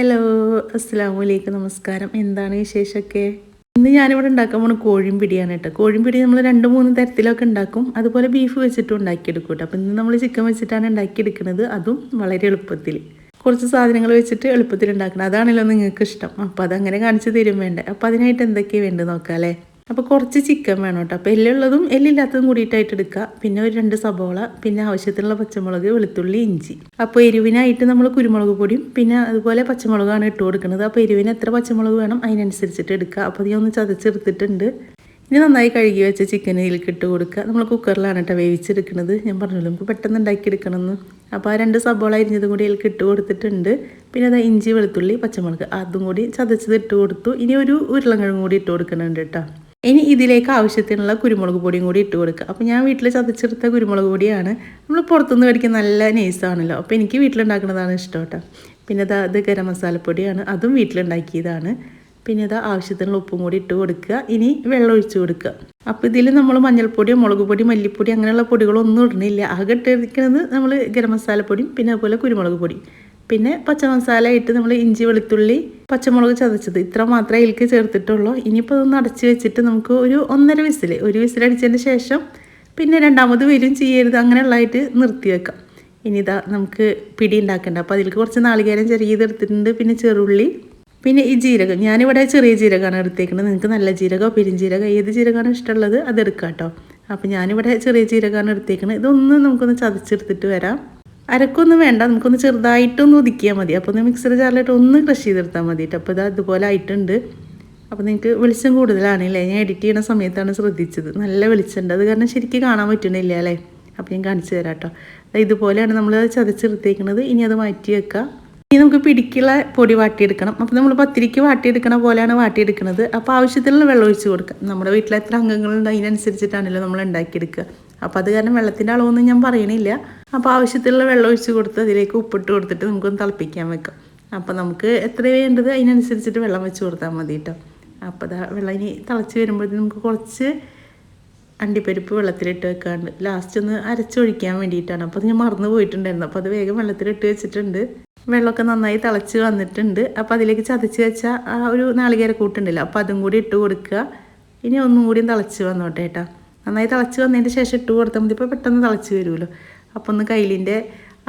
Hello അസ്സാം വലൈക്കും നമസ്കാരം എന്താണ് വിശേഷമൊക്കെ? ഇന്ന് ഞാനിവിടെ ഉണ്ടാക്കാൻ പോണ കോഴിയും പിടിയാണ് കേട്ടോ. കോഴിയും പിടി നമ്മൾ രണ്ട് മൂന്ന് തരത്തിലൊക്കെ ഉണ്ടാക്കും. അതുപോലെ ബീഫ് വെച്ചിട്ടും ഉണ്ടാക്കിയെടുക്കും കേട്ടോ. അപ്പം ഇന്ന് നമ്മൾ ചിക്കൻ വെച്ചിട്ടാണ് ഉണ്ടാക്കിയെടുക്കുന്നത്. അതും വളരെ എളുപ്പത്തിൽ. കുറച്ച് സാധനങ്ങൾ വെച്ചിട്ട് എളുപ്പത്തിൽ ഉണ്ടാക്കണം. അതാണല്ലോ നിങ്ങൾക്ക് ഇഷ്ടം അപ്പോൾ അതങ്ങനെ കാണിച്ചു തരും വേണ്ടേ. അപ്പോൾ അതിനായിട്ട് എന്തൊക്കെയാണ് വേണ്ടത് നോക്കാം അല്ലേ അപ്പോൾ കുറച്ച് ചിക്കൻ വേണം കേട്ടോ അപ്പോൾ എല്ലുള്ളതും എല്ലില്ലാത്തതും കൂടിയിട്ടായിട്ട് എടുക്കുക. പിന്നെ ഒരു രണ്ട് സബോള പിന്നെ ആവശ്യത്തിനുള്ള പച്ചമുളക് വെളുത്തുള്ളി ഇഞ്ചി. അപ്പോൾ എരിവിനായിട്ട് നമ്മൾ കുരുമുളക് പൊടിയും പിന്നെ അതുപോലെ പച്ചമുളകാണ് ഇട്ട് കൊടുക്കുന്നത്. അപ്പോൾ എരിവിന് എത്ര പച്ചമുളക് വേണം അതിനനുസരിച്ചിട്ട് എടുക്കുക. അപ്പോൾ ഒന്ന് ചതച്ചെടുത്തിട്ടുണ്ട്. ഇനി നന്നായി കഴുകി വെച്ച ചിക്കൻ ഇതിലേക്ക് ഇട്ട് കൊടുക്കുക. നമ്മൾ കുക്കറിലാണ് കേട്ടോ വേവിച്ചെടുക്കുന്നത്. ഞാൻ പറഞ്ഞല്ലോ നമുക്ക് പെട്ടെന്ന് ഉണ്ടാക്കിയെടുക്കണമെന്ന്. അപ്പോൾ ആ രണ്ട് സബോള അരിഞ്ഞതും കൂടി ഇതിലേക്ക് ഇട്ട് കൊടുത്തിട്ടുണ്ട്. പിന്നെ അത് ഇഞ്ചി വെളുത്തുള്ളി പച്ചമുളക് അതും കൂടി ചതച്ചത് ഇട്ട് കൊടുത്തു. ഇനി ഒരു ഉരുളക്കിഴങ്ങ് കൂടി ഇട്ട് കൊടുക്കുന്നുണ്ട് കേട്ടോ ഇനി ഇതിലേക്ക് ആവശ്യത്തിനുള്ള കുരുമുളക് പൊടിയും കൂടി ഇട്ട് കൊടുക്കുക. അപ്പോൾ ഞാൻ വീട്ടിൽ ചതച്ചെടുത്ത കുരുമുളക് പൊടിയാണ്. നമ്മൾ പുറത്തുനിന്ന് മേടിക്കുന്ന നല്ല നൈസാണല്ലോ അപ്പോൾ എനിക്ക് വീട്ടിലുണ്ടാക്കുന്നതാണ് ഇഷ്ടം കേട്ടോ. പിന്നെ ഇത് അത് ഗരം മസാലപ്പൊടിയാണ് അതും വീട്ടിലുണ്ടാക്കിയതാണ്. പിന്നെ ഇത് ആവശ്യത്തിനുള്ള ഉപ്പും കൂടി ഇട്ട് കൊടുക്കുക. ഇനി വെള്ളം ഒഴിച്ചു കൊടുക്കുക. അപ്പോൾ ഇതിൽ നമ്മൾ മഞ്ഞൾപ്പൊടി മുളക് പൊടി മല്ലിപ്പൊടി അങ്ങനെയുള്ള പൊടികളൊന്നും ഇടണില്ല. ആകെ ഇട്ടിരിക്കുന്നത് നമ്മൾ ഗരം മസാലപ്പൊടിയും പിന്നെ അതുപോലെ കുരുമുളക് പൊടി പിന്നെ പച്ചമസാല ഇട്ട് നമ്മൾ ഇഞ്ചി വെളുത്തുള്ളി പച്ചമുളക് ചതച്ചത്. ഇത്ര മാത്രമേ ഇതിലേക്ക് ചേർത്തിട്ടുള്ളൂ. ഇനിയിപ്പോൾ ഇതൊന്ന് അടച്ച് വെച്ചിട്ട് നമുക്ക് ഒരു ഒന്നര വിസിൽ ഒരു വിസിലടിച്ചതിന് ശേഷം പിന്നെ രണ്ടാമത് വരും ചെയ്യരുത് അങ്ങനെയുള്ളതായിട്ട് നിർത്തി വെക്കാം. ഇനി ഇതാ നമുക്ക് പിടി ഉണ്ടാക്കണ്ട. അപ്പോൾ അതിലേക്ക് കുറച്ച് നാളികേരം ചെറിയത് എടുത്തിട്ടുണ്ട്. പിന്നെ ചെറുള്ളി പിന്നെ ഈ ജീരകം. ഞാനിവിടെ ചെറിയ ജീരകമാണ് എടുത്തേക്കുന്നത്. നിങ്ങൾക്ക് നല്ല ജീരകമോ പെരുംജീരകമോ ഏത് ജീരകമാണ് ഇഷ്ടമുള്ളത് അത് എടുക്കാം കേട്ടോ. അപ്പോൾ ഞാനിവിടെ ചെറിയ ജീരകമാണ് എടുത്തേക്കുന്നത്. ഇതൊന്ന് നമുക്കൊന്ന് ചതച്ചെടുത്തിട്ട് വരാം. അരക്കൊന്നും വേണ്ട. നമുക്കൊന്ന് ചെറുതായിട്ടൊന്ന് ഒതുക്കിയാൽ മതി. അപ്പോൾ ഒന്ന് മിക്സർ ജാറിലിട്ട് ഒന്ന് ക്രഷ് ചെയ്തെടുത്താൽ മതി അപ്പോൾ ഇത് അതുപോലെ ആയിട്ടുണ്ട്. അപ്പോൾ നിങ്ങൾക്ക് വെളിച്ചം കൂടുതലാണല്ലേ ഞാൻ എഡിറ്റ് ചെയ്യുന്ന സമയത്താണ് ശ്രദ്ധിച്ചത്. നല്ല വെളിച്ചമുണ്ട്. അത് കാരണം ശരിക്കും കാണാൻ പറ്റുന്നില്ല അല്ലേ അപ്പോൾ ഞാൻ കാണിച്ചു തരാം കേട്ടോ ഇതുപോലെയാണ് നമ്മൾ ചതച്ചെടുത്തേക്കുന്നത് ഇനി അത് മാറ്റി വെക്കുക ഇനി നമുക്ക് പിടിക്കുള്ള പൊടി വാട്ടിയെടുക്കണം. അപ്പോൾ നമ്മൾ പത്തിരിക്ക് വാട്ടിയെടുക്കണ പോലെയാണ് വാട്ടിയെടുക്കുന്നത് അപ്പോൾ ആവശ്യത്തിനുള്ള വെള്ളം ഒഴിച്ച് കൊടുക്കുക. നമ്മുടെ വീട്ടിൽ എത്ര അംഗങ്ങളുണ്ട്. അതിനനുസരിച്ചിട്ടാണല്ലോ നമ്മൾ ഉണ്ടാക്കിയെടുക്കുക. അപ്പോൾ അത് കാരണം വെള്ളത്തിന്റെ അളവൊന്നും ഞാൻ പറയണില്ല. അപ്പോൾ ആവശ്യത്തിലുള്ള വെള്ളം ഒഴിച്ച് കൊടുത്ത് അതിലേക്ക് ഉപ്പിട്ട് കൊടുത്തിട്ട് നമുക്കൊന്ന് തിളപ്പിക്കാൻ വെക്കാം. അപ്പോൾ നമുക്ക് എത്ര വേണ്ടത് അതിനനുസരിച്ചിട്ട് വെള്ളം വെച്ച് കൊടുത്താൽ മതി കേട്ടോ അപ്പോൾ അതാ വെള്ളം ഇനി തിളച്ച് വരുമ്പോഴത്തേക്കും നമുക്ക് കുറച്ച് അണ്ടിപ്പരിപ്പ് വെള്ളത്തിലിട്ട് വെക്കാണ്ട്. ലാസ്റ്റ് ഒന്ന് അരച്ചൊഴിക്കാൻ വേണ്ടിയിട്ടാണ്. അപ്പോൾ അത് ഞാൻ മറന്നു പോയിട്ടുണ്ടായിരുന്നു. അപ്പോൾ അത് വേഗം വെള്ളത്തിലിട്ട് വെച്ചിട്ടുണ്ട്. വെള്ളമൊക്കെ നന്നായി തിളച്ച് വന്നിട്ടുണ്ട്. അപ്പോൾ അതിലേക്ക് ചതച്ച് വെച്ച ആ ഒരു നാളികേര കൂട്ടുണ്ടല്ലോ അപ്പോൾ അതും കൂടി ഇട്ട് കൊടുക്കുക. ഇനി ഒന്നും കൂടി തിളച്ച് വന്നോട്ടെ കേട്ടോ നന്നായി തിളച്ച് വന്നതിന് ശേഷം ഇട്ട് കൊടുത്താൽ മതി. ഇപ്പോൾ പെട്ടെന്ന് തിളച്ച് വരുമല്ലോ. അപ്പോൾ ഒന്ന് കയ്യിലിന്റെ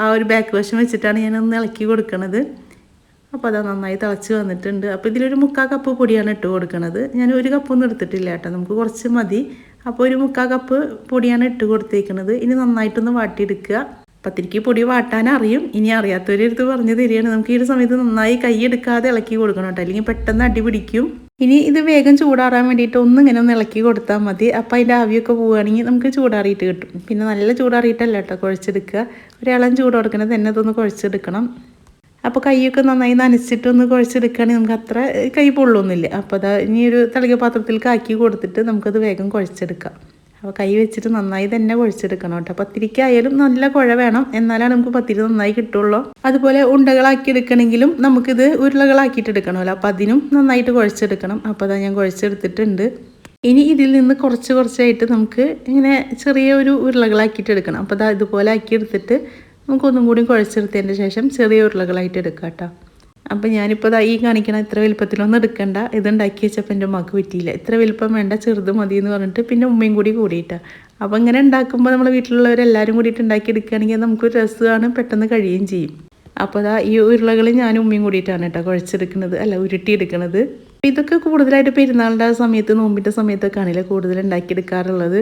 ആ ഒരു ബാക്ക് വശം വെച്ചിട്ടാണ് ഞാൻ ഒന്ന് ഇളക്കി കൊടുക്കണത്. അപ്പോൾ അതാ നന്നായി തിളച്ച് വന്നിട്ടുണ്ട്. അപ്പോൾ ഇതിലൊരു മുക്കാൽ കപ്പ് പൊടിയാണ് ഇട്ട് കൊടുക്കുന്നത് ഞാൻ ഒരു കപ്പൊന്നും എടുത്തിട്ടില്ല കേട്ടോ. നമുക്ക് കുറച്ച് മതി. അപ്പോൾ ഒരു മുക്കാൽ കപ്പ് പൊടിയാണ് ഇട്ട് കൊടുത്തേക്കുന്നത് ഇനി നന്നായിട്ടൊന്ന് വാട്ടിയെടുക്കുക. പത്തിരിക്ക് പൊടി വാട്ടാൻ അറിയും. ഇനി അറിയാത്തവരെടുത്ത് പറഞ്ഞു തരികയാണ്. നമുക്ക് ഈ ഒരു സമയത്ത് നന്നായി കൈ എടുക്കാതെ ഇളക്കി കൊടുക്കണം കേട്ടോ. അല്ലെങ്കിൽ പെട്ടെന്ന് അടി പിടിക്കും. ഇനി ഇത് വേഗം ചൂടാറാൻ വേണ്ടിയിട്ട് ഒന്നിങ്ങനെ ഒന്ന് ഇളക്കി കൊടുത്താൽ മതി. അപ്പോൾ അതിന്റെ ആവിയൊക്കെ പോവുകയാണെങ്കിൽ നമുക്ക് ചൂടാറിയിട്ട് കിട്ടും. പിന്നെ നല്ല ചൂടാറിയിട്ടല്ല കേട്ടോ കുഴച്ചെടുക്കുക. ഒരാളും ചൂട് കൊടുക്കണം തന്നെ ഇതൊന്ന് കുഴച്ചെടുക്കണം. അപ്പോൾ കൈയൊക്കെ നന്നായി നനച്ചിട്ട് ഒന്ന് കുഴച്ചെടുക്കുകയാണെങ്കിൽ നമുക്ക് അത്ര കൈ പൊള്ളൊന്നുമില്ല. അപ്പോൾ അതാ ഇനി ഒരു തളിക പാത്രത്തിലേക്ക് ആക്കി കൊടുത്തിട്ട് നമുക്കത് വേഗം കുഴച്ചെടുക്കാം. അപ്പോൾ കൈ വെച്ചിട്ട് നന്നായി തന്നെ കുഴച്ചെടുക്കണം കേട്ടോ. പത്തിരിക്കായാലും നല്ല കുഴ വേണം. എന്നാലാണ് നമുക്ക് പത്തിരി നന്നായി കിട്ടുള്ളൂ. അതുപോലെ ഉണ്ടകളാക്കി എടുക്കണമെങ്കിലും നമുക്കിത് ഉരുളകളാക്കിയിട്ട് എടുക്കണമല്ലോ. അപ്പോൾ അതിനും നന്നായിട്ട് കുഴച്ചെടുക്കണം. അപ്പോൾ അതാ ഞാൻ കുഴച്ചെടുത്തിട്ടുണ്ട്. ഇനി ഇതിൽ നിന്ന് കുറച്ച് കുറച്ചായിട്ട് നമുക്ക് ഇങ്ങനെ ചെറിയ ഒരു ഉരുളകളാക്കിയിട്ട് എടുക്കണം. അപ്പോൾ അതാ ഇതുപോലെ ആക്കി എടുത്തിട്ട് നമുക്കൊന്നും കൂടി കുഴച്ചെടുത്തതിന്റെ ശേഷം ചെറിയ ഉരുളകളായിട്ട് എടുക്കാം കേട്ടോ. അപ്പം ഞാനിപ്പോൾ ഈ കാണിക്കണ ഇത്ര വലുപ്പത്തിലൊന്നും എടുക്കണ്ട. ഇത് ഉണ്ടാക്കി വെച്ചപ്പോൾ എന്റെ ഉമ്മക്ക് പറ്റിയില്ല. ഇത്ര വലുപ്പം വേണ്ട ചെറുത് മതി എന്ന് പറഞ്ഞിട്ട് പിന്നെ ഉമ്മയും കൂടി കൂടിയിട്ടാണ് അപ്പോൾ ഇങ്ങനെ ഉണ്ടാക്കുമ്പോൾ നമ്മൾ വീട്ടിലുള്ളവരെല്ലാവരും കൂടിയിട്ട് ഉണ്ടാക്കി എടുക്കുകയാണെങ്കിൽ നമുക്കൊരു രസമാണ് പെട്ടെന്ന് കഴിയുകയും ചെയ്യും. അപ്പോൾ അതാ ഈ ഉരുളകൾ ഞാൻ ഉമ്മയും കൂടിയിട്ടാണ് കേട്ടോ കുഴച്ചെടുക്കുന്നത് അല്ല ഉരുട്ടിയെടുക്കുന്നത് ഇതൊക്കെ കൂടുതലായിട്ട് പെരുന്നാളിന്റെ സമയത്ത് നോമ്പിന്റെ സമയത്തൊക്കെ ആണല്ലോ കൂടുതൽ ഉണ്ടാക്കിയെടുക്കാറുള്ളത്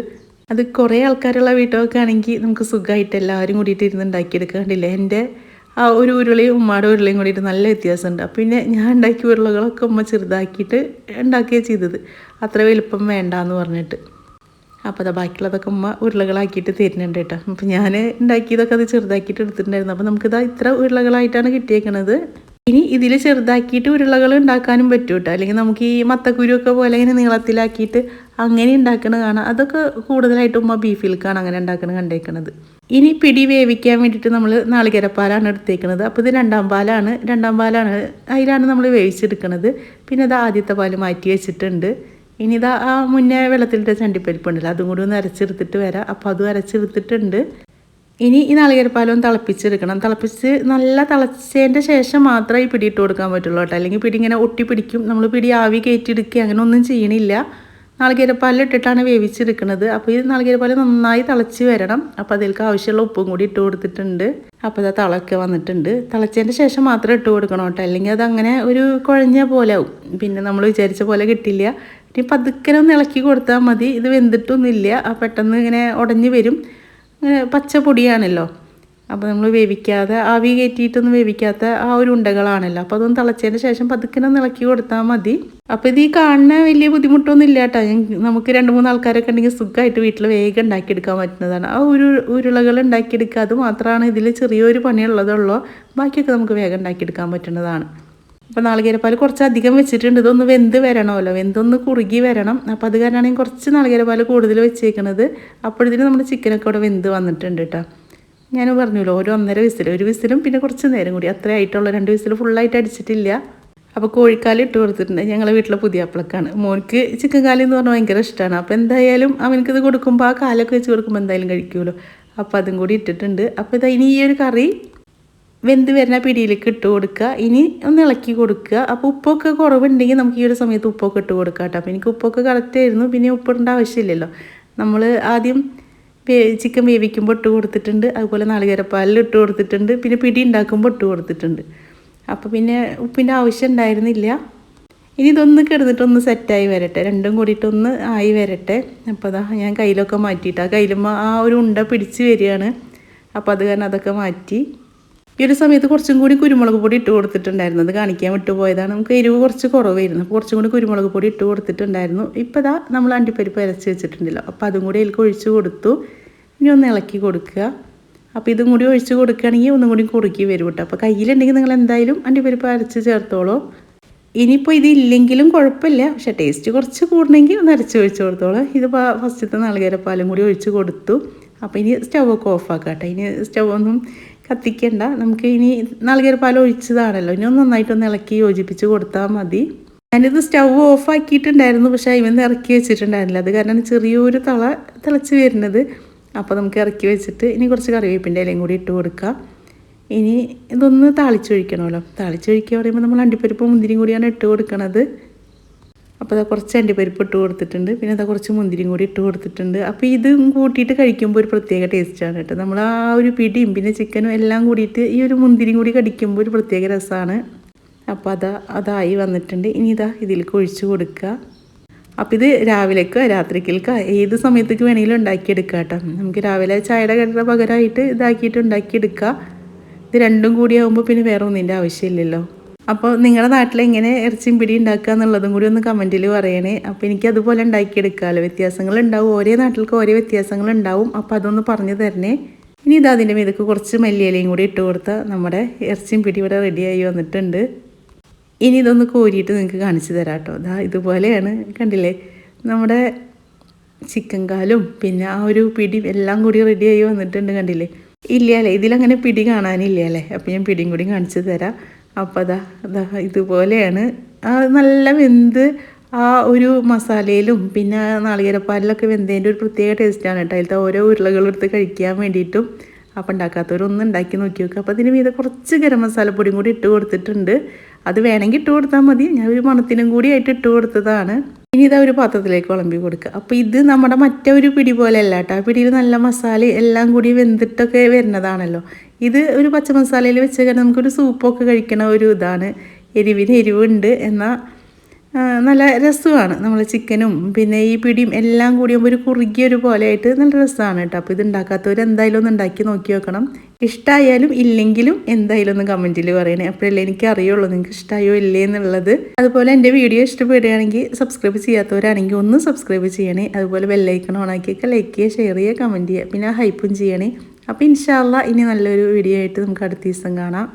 അത് കുറേ ആൾക്കാരുള്ള വീട്ടൊക്കെ ആണെങ്കിൽ നമുക്ക് സുഖമായിട്ട് എല്ലാവരും കൂടിയിട്ട് ഇരുന്ന് ഉണ്ടാക്കിയെടുക്കാണ്ടില്ല എന്റെ? ഒരു ഉരുളയും ഉമ്മയുടെ ഉരുളയും കൂടിയിട്ട് നല്ല വ്യത്യാസമുണ്ട്. പിന്നെ ഞാൻ ഉണ്ടാക്കിയ ഉരുളകളൊക്കെ ഉമ്മ ചെറുതാക്കിയിട്ട് ഉണ്ടാക്കുകയാണ് ചെയ്തത്. അത്ര വലുപ്പം വേണ്ട എന്ന് പറഞ്ഞിട്ട്. അപ്പോൾ അതാ ബാക്കിയുള്ളതൊക്കെ ഉമ്മ ഉരുളകളാക്കിയിട്ട് തരുന്നുണ്ട് കേട്ടോ. അപ്പം ഞാൻ ഉണ്ടാക്കിയതൊക്കെ അത് ചെറുതാക്കിയിട്ട് എടുത്തിട്ടുണ്ടായിരുന്നു. അപ്പോൾ നമുക്കിതാ ഇത്ര ഉരുളകളായിട്ടാണ് കിട്ടിയേക്കണത്. ഇനി ഇതിൽ ചെറുതാക്കിയിട്ട് ഉരുളകൾ ഉണ്ടാക്കാനും പറ്റും കേട്ടോ അല്ലെങ്കിൽ നമുക്ക് ഈ മത്തക്കുരുവൊക്കെ പോലെ ഇങ്ങനെ നീളത്തിലാക്കിയിട്ട് അങ്ങനെ ഉണ്ടാക്കണ കാണാം. അതൊക്കെ കൂടുതലായിട്ട് ഉമ്മ ബീഫിൽക്കാണ് അങ്ങനെ ഉണ്ടാക്കണ കണ്ടേക്കണത്. ഇനി പിടി വേവിക്കാൻ വേണ്ടിയിട്ട് നമ്മൾ നാളികേരപ്പാലാണ് എടുത്തേക്കുന്നത് അപ്പോൾ ഇത് രണ്ടാം പാലാണ്. രണ്ടാം പാലാണ് അതിലാണ് നമ്മൾ വേവിച്ചെടുക്കുന്നത് പിന്നെ ഇത് ആദ്യത്തെ പാൽ മാറ്റി വെച്ചിട്ടുണ്ട്. ഇനി ഇതാ ആ മുന്നേ വെള്ളത്തിലിട്ട ചണ്ടിപ്പരിപ്പുണ്ടല്ലോ അതും കൂടി ഒന്ന് അരച്ചെടുത്തിട്ട് വരാം. അപ്പോൾ അതും അരച്ചെടുത്തിട്ടുണ്ട്. ഇനി ഈ നാളികേരപ്പാലം തിളപ്പിച്ചെടുക്കണം. തിളപ്പിച്ച് നല്ല തിളച്ചതിന്റെ ശേഷം മാത്രമേ ഈ പിടി ഇട്ട് കൊടുക്കാൻ പറ്റുള്ളൂ കേട്ടോ. അല്ലെങ്കിൽ പിടി ഇങ്ങനെ ഒട്ടി പിടിക്കും. നമ്മൾ പിടി ആവി കയറ്റിയെടുക്കുക അങ്ങനെ ഒന്നും ചെയ്യണില്ല. നാളികേരപ്പാലിൽ ഇട്ടിട്ടാണ് വേവിച്ചെടുക്കുന്നത്. അപ്പോൾ ഈ നാളികേരപ്പാൽ നന്നായി തിളച്ച് വരണം. അപ്പോൾ അതിലേക്ക് ആവശ്യമുള്ള ഉപ്പും കൂടി ഇട്ട് കൊടുത്തിട്ടുണ്ട്. അപ്പോൾ അത് തിളക്കെ വന്നിട്ടുണ്ട്. തിളച്ചതിന്റെ ശേഷം മാത്രം ഇട്ട് കൊടുക്കണം കേട്ടോ. അല്ലെങ്കിൽ അതങ്ങനെ ഒരു കുഴഞ്ഞ പോലെ ആവും. പിന്നെ നമ്മൾ വിചാരിച്ച പോലെ കിട്ടില്ല. ഇനി പതുക്കനെ ഒന്ന് ഇളക്കി കൊടുത്താൽ മതി. ഇത് വെന്തിട്ടൊന്നുമില്ല. പെട്ടെന്ന് ഇങ്ങനെ ഉടഞ്ഞു വരും. പച്ച പൊടിയാണല്ലോ. അപ്പോൾ നമ്മൾ വേവിക്കാതെ ആവി കയറ്റിയിട്ടൊന്നും വേവിക്കാത്ത ആ ഒരു ഉണ്ടകളാണല്ലോ. അപ്പോൾ അതൊന്ന് തിളച്ചതിന് ശേഷം പതുക്കനെ ഇളക്കി കൊടുത്താൽ മതി. അപ്പോൾ ഇത് ഈ കാണുന്ന വലിയ ബുദ്ധിമുട്ടൊന്നും ഇല്ല കേട്ടോ. നമുക്ക് രണ്ട് മൂന്ന് ആൾക്കാരൊക്കെ ഉണ്ടെങ്കിൽ സുഖമായിട്ട് വീട്ടിൽ വേഗം ഉണ്ടാക്കിയെടുക്കാൻ പറ്റുന്നതാണ്. ആ ഒരു ഉരുളകൾ ഉണ്ടാക്കിയെടുക്കുക അത് മാത്രമാണ് ഇതിൽ ചെറിയൊരു പണിയുള്ളതുള്ളൂ ബാക്കിയൊക്കെ നമുക്ക് വേഗം ഉണ്ടാക്കിയെടുക്കാൻ പറ്റുന്നതാണ്. അപ്പോൾ നാളികേരപ്പാൽ കുറച്ച് അധികം വെച്ചിട്ടുണ്ട്. ഇതൊന്ന് വെന്ത് വരണമല്ലോ. വെന്തൊന്ന് കുറുകി വരണം. അപ്പോൾ അത് കാരണമാണ് ഞാൻ കുറച്ച് നാളികേരപ്പാൽ കൂടുതൽ വെച്ചേക്കണത്. അപ്പോഴത്തേനും നമ്മുടെ ചിക്കനൊക്കെ അവിടെ വെന്ത് വന്നിട്ടുണ്ട് കേട്ടോ ഞാൻ പറഞ്ഞല്ലോ ഒരു ഒന്നര വിസിൽ ഒരു വിസിലും പിന്നെ കുറച്ച് നേരം കൂടി. അത്രേ ആയിട്ടുള്ളൂ. രണ്ട് വിസിൽ ഫുള്ളായിട്ട് അടിച്ചിട്ടില്ല. അപ്പോൾ കോഴിക്കാൽ ഇട്ട് കൊടുത്തിട്ടുണ്ട്. ഞങ്ങളെ വീട്ടിലെ പുതിയ അപ്പളക്കാണ് മോനിക്ക് ചിക്കൻ കാലി എന്ന് പറഞ്ഞാൽ ഭയങ്കര ഇഷ്ടമാണ് അപ്പോൾ എന്തായാലും അവനക്കിത് കൊടുക്കുമ്പോൾ ആ കാലൊക്കെ വെച്ച് കൊടുക്കുമ്പോൾ എന്തായാലും കഴിക്കുമല്ലോ. അപ്പോൾ അതും കൂടി ഇട്ടിട്ടുണ്ട്. അപ്പോൾ ഇതാ ഇനി ഈ ഒരു കറി വെന്ത് വരുന്ന പിടിയിലേക്ക് ഇട്ട് കൊടുക്കുക. ഇനി ഒന്ന് ഇളക്കി കൊടുക്കുക. അപ്പോൾ ഉപ്പൊക്കെ കുറവുണ്ടെങ്കിൽ നമുക്ക് ഈ ഒരു സമയത്ത് ഉപ്പൊക്കെ ഇട്ട് കൊടുക്കുക കേട്ടോ. അപ്പോൾ എനിക്ക് ഉപ്പൊക്കെ കറക്റ്റ് ആയിരുന്നു. പിന്നെ ഉപ്പിടേണ്ട ആവശ്യമില്ലല്ലോ. നമ്മൾ ആദ്യം ചിക്കൻ വേവിക്കുമ്പോൾ ഇട്ട് കൊടുത്തിട്ടുണ്ട്. അതുപോലെ നാളികേരപ്പാലിൽ ഇട്ട് കൊടുത്തിട്ടുണ്ട്. പിന്നെ പിടി ഉണ്ടാക്കുമ്പോൾ ഇട്ട് കൊടുത്തിട്ടുണ്ട്. അപ്പോൾ പിന്നെ ഉപ്പിന്റെ ആവശ്യം ഉണ്ടായിരുന്നില്ല. ഇനി ഇതൊന്ന് കിടന്നിട്ടൊന്ന് സെറ്റായി വരട്ടെ. രണ്ടും കൂടിയിട്ടൊന്ന് ആയി വരട്ടെ. അപ്പോൾ അതാ ഞാൻ കയ്യിലൊക്കെ മാറ്റിയിട്ട്. ആ കയ്യിലുമ്പോൾ ആ ഒരു ഉണ്ട പിടിച്ച് വരികയാണ്. അപ്പോൾ അത് കാരണം അതൊക്കെ മാറ്റി. ഈ ഒരു സമയത്ത് കുറച്ചും കൂടി കുരുമുളക് പൊടി ഇട്ട് കൊടുത്തിട്ടുണ്ടായിരുന്നു. അത് കാണിക്കാൻ വിട്ടുപോയതാണ്. നമുക്ക് എരിവ് കുറച്ച് കുറവായിരുന്നു. അപ്പോൾ കുറച്ചും കൂടി കുരുമുളക് പൊടി ഇട്ട് കൊടുത്തിട്ടുണ്ടായിരുന്നു. ഇപ്പോൾ ഇതാ നമ്മൾ അണ്ടിപ്പരിപ്പ് അരച്ച് വെച്ചിട്ടുണ്ടല്ലോ. അപ്പോൾ അതും കൂടി അതിലേക്ക് ഒഴിച്ച് കൊടുത്തു. ഇനി ഒന്ന് ഇളക്കി കൊടുക്കുക. അപ്പോൾ ഇതും കൂടി ഒഴിച്ച് കൊടുക്കുകയാണെങ്കിൽ ഒന്നും കൂടി കുറുക്കി വരും കേട്ടോ. അപ്പോൾ കയ്യിലുണ്ടെങ്കിൽ നിങ്ങൾ എന്തായാലും അണ്ടിപ്പരിപ്പ് അരച്ച് ചേർത്തോളൂ. ഇനിയിപ്പോൾ ഇതില്ലെങ്കിലും കുഴപ്പമില്ല. പക്ഷേ ടേസ്റ്റ് കുറച്ച് കൂടണമെങ്കിൽ ഒന്ന് അരച്ച് ഒഴിച്ച് കൊടുത്തോളൂ. ഇത് ഫസ്റ്റത്തെ നാളികേരപ്പാലും കൂടി ഒഴിച്ച് കൊടുത്തു. അപ്പോൾ ഇനി സ്റ്റൗവൊക്കെ ഓഫാക്കാം കേട്ടോ ഇനി സ്റ്റവ് ഒന്നും കത്തിക്കണ്ട. നമുക്ക് ഇനി നാളികേരപ്പാൽ ഒഴിച്ചതാണല്ലോ. ഇനി ഒന്ന് നന്നായിട്ടൊന്ന് ഇളക്കി യോജിപ്പിച്ച് കൊടുത്താൽ മതി. ഞാനിത് സ്റ്റൗ ഓഫ് ആക്കിയിട്ടുണ്ടായിരുന്നു. പക്ഷേ ഇവന്ന് ഇറക്കി വെച്ചിട്ടുണ്ടായിരുന്നില്ല. അത് കാരണം ചെറിയൊരു തള തിളച്ച് വരുന്നത്. അപ്പോൾ നമുക്ക് ഇറക്കി വെച്ചിട്ട് ഇനി കുറച്ച് കറിവേപ്പിന്റെ ഇലയും കൂടി ഇട്ട് കൊടുക്കാം. ഇനി ഇതൊന്ന് താളിച്ചൊഴിക്കണമല്ലോ. താളിച്ചൊഴിക്കുക പറയുമ്പോൾ നമ്മൾ അണ്ടിപ്പരിപ്പ് മുന്തിരിയും കൂടിയാണ് ഇട്ട് കൊടുക്കണത്. അപ്പോൾ അത് കുറച്ച് അണ്ടിപ്പരിപ്പ് ഇട്ട് കൊടുത്തിട്ടുണ്ട്. പിന്നെ അതാ കുറച്ച് മുന്തിരിയും കൂടി ഇട്ട് കൊടുത്തിട്ടുണ്ട്. അപ്പോൾ ഇതും കൂട്ടിയിട്ട് കഴിക്കുമ്പോൾ ഒരു പ്രത്യേക ടേസ്റ്റാണ് കേട്ടോ. നമ്മൾ ആ ഒരു പിടിയും പിന്നെ ചിക്കനും എല്ലാം കൂടിയിട്ട് ഈ ഒരു മുന്തിരിയും കൂടി കടിക്കുമ്പോൾ ഒരു പ്രത്യേക രസമാണ് അപ്പോൾ അതാ അതായി വന്നിട്ടുണ്ട്. ഇനി ഇതാ ഇതിലേക്ക് ഒഴിച്ചു കൊടുക്കുക. അപ്പം ഇത് രാവിലേക്കോ രാത്രിക്കൽക്കോ ഏത് സമയത്തേക്ക് വേണമെങ്കിലും ഉണ്ടാക്കിയെടുക്കുക കേട്ടോ. നമുക്ക് രാവിലെ ചായയുടെ കടയുടെ പകരമായിട്ട് ഇതാക്കിയിട്ട് ഉണ്ടാക്കിയെടുക്കുക. ഇത് രണ്ടും കൂടിയാകുമ്പോൾ പിന്നെ വേറെ ഒന്നിന്റെ ആവശ്യമില്ലല്ലോ. അപ്പോൾ നിങ്ങളുടെ നാട്ടിൽ എങ്ങനെ ഇറച്ചിയും പിടി ഉണ്ടാക്കുക എന്നുള്ളതും കൂടി ഒന്ന് കമന്റിൽ പറയണേ. അപ്പോൾ എനിക്ക് അതുപോലെ ഉണ്ടാക്കിയെടുക്കാമല്ലോ വ്യത്യാസങ്ങൾ ഉണ്ടാവും ഓരോ നാട്ടിലേക്ക് ഓരോ വ്യത്യാസങ്ങൾ ഉണ്ടാവും അപ്പോൾ അതൊന്ന് പറഞ്ഞു തരണേ. ഇനി ഇത് അതിന്റെ മീതക്ക് കുറച്ച് മല്ലിയിലയും കൂടി ഇട്ട് കൊടുത്താൽ നമ്മുടെ ഇറച്ചിയും പിടി ഇവിടെ റെഡിയായി വന്നിട്ടുണ്ട്. ഇനി ഇതൊന്ന് കോരിയിട്ട് നിങ്ങൾക്ക് കാണിച്ചു തരാം കേട്ടോ. ഇതാ ഇതുപോലെയാണ്. കണ്ടില്ലേ? നമ്മുടെ ചിക്കൻ കാലും പിന്നെ ആ ഒരു പിടി എല്ലാം കൂടി റെഡിയായി വന്നിട്ടുണ്ട് കണ്ടില്ലേ? ഇല്ല അല്ലേ? ഇതിലങ്ങനെ പിടി കാണാനില്ല അല്ലേ? അപ്പോൾ ഞാൻ പിടിയും കൂടി കാണിച്ചു തരാം. അപ്പോൾ അതാ അതാ ഇതുപോലെയാണ്. നല്ല വെന്ത് ആ ഒരു മസാലയിലും പിന്നെ നാളികേരപ്പാലിലൊക്കെ വെന്തതിന്റെ ഒരു പ്രത്യേക ടേസ്റ്റാണ് കേട്ടോ. അതിലത്തെ ഓരോ ഉരുളകളെടുത്ത് കഴിക്കാൻ വേണ്ടിയിട്ടും അപ്പം ഉണ്ടാക്കാത്തവരൊന്നും ഉണ്ടാക്കി നോക്കി നോക്കുക അപ്പോൾ അതിന് മീതെ കുറച്ച് ഗരം മസാലപ്പൊടിയും കൂടി ഇട്ട് കൊടുത്തിട്ടുണ്ട്. അത് വേണമെങ്കിൽ ഇട്ട് കൊടുത്താൽ മതി. ഞാൻ ഒരു മണത്തിനും കൂടി ആയിട്ട് ഇട്ട് കൊടുത്തതാണ്. ഇനി ഇതാ ഒരു പാത്രത്തിലേക്ക് വിളമ്പി കൊടുക്കുക. അപ്പോൾ ഇത് നമ്മുടെ മറ്റേ ഒരു പിടി പോലെയല്ല കേട്ടോ. ആ പിടിയിൽ നല്ല മസാല എല്ലാം കൂടി വെന്തിട്ടൊക്കെ വരുന്നതാണല്ലോ. ഇത് ഒരു പച്ച മസാലയിൽ വെച്ച് കഴിഞ്ഞാൽ നമുക്കൊരു സൂപ്പൊക്കെ കഴിക്കണ ഒരു ഇതാണ്. എരിവിന് എരിവുണ്ട്. എന്നാൽ നല്ല രസമാണ്. നമ്മൾ ചിക്കനും പിന്നെ ഈ പിടിയും എല്ലാം കൂടി ഒരു കുറുകിയൊരു പോലെ ആയിട്ട് നല്ല രസമാണ് കേട്ടോ. അപ്പോൾ ഇത് ഉണ്ടാക്കാത്തവർ എന്തായാലും ഒന്ന് ഉണ്ടാക്കി നോക്കി നോക്കണം ഇഷ്ടമായാലും ഇല്ലെങ്കിലും എന്തായാലും ഒന്ന് കമന്റിൽ പറയണേ. അപ്പോഴല്ലേ എനിക്ക് അറിയുള്ളൂ നിങ്ങൾക്ക് ഇഷ്ടമായോ ഇല്ലേ എന്നുള്ളത്. അതുപോലെ എന്റെ വീഡിയോ ഇഷ്ടപ്പെടുകയാണെങ്കിൽ സബ്സ്ക്രൈബ് ചെയ്യാത്തവരാണെങ്കിൽ ഒന്ന് സബ്സ്ക്രൈബ് ചെയ്യണേ. അതുപോലെ ബെല്ലൈക്കൺ ഓണാക്കിയൊക്കെ ലൈക്ക് ചെയ്യുക ഷെയർ ചെയ്യുക കമന്റ് ചെയ്യുക. പിന്നെ ഹൈപ്പും ചെയ്യണേ. അപ്പോൾ ഇൻഷാല്ല ഇനി നല്ലൊരു വീഡിയോ ആയിട്ട് നമുക്ക് അടുത്ത ദിവസം കാണാം.